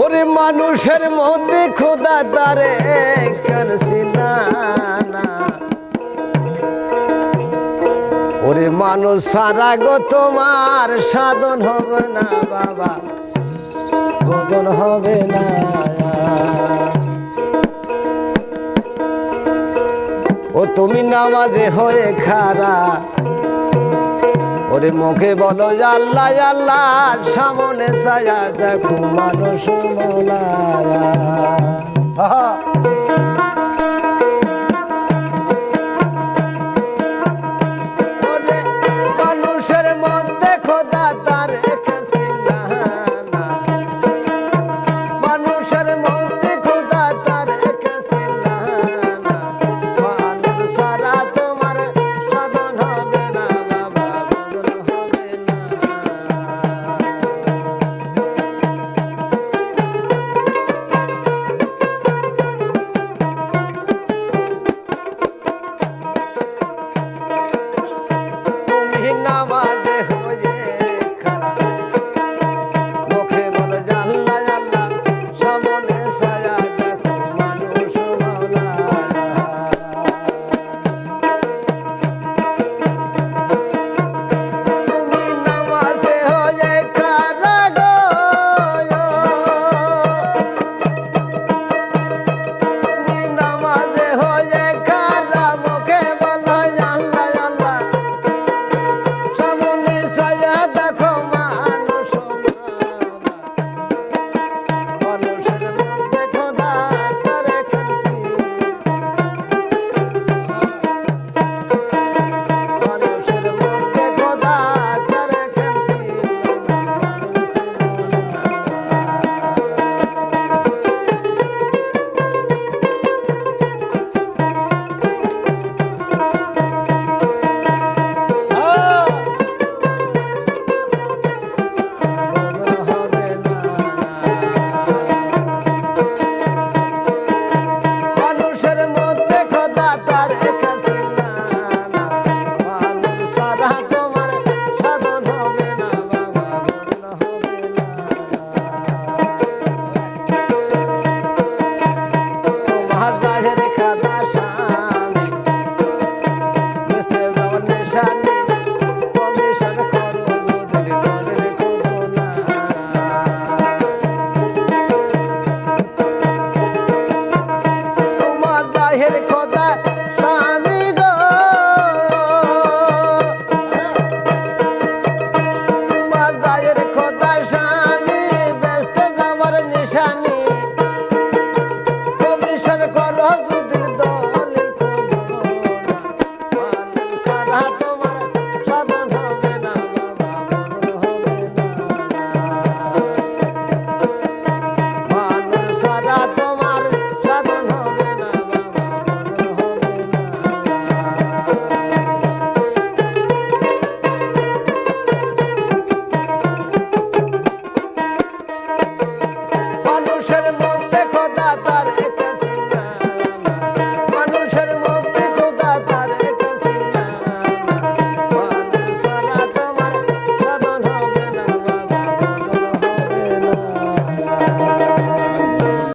ওরে মানুষের মধ্যে খোদা তারে। ওরে মানুষ সারা গো, তোমার সাধন হবে না বাবা, ভোজন হবে না ও তুমি নামাজে হয়ে খারা ওরে মুখে বলো আল্লাহ আল্লাহ সামনে সায়া দেখো মানুষ হা।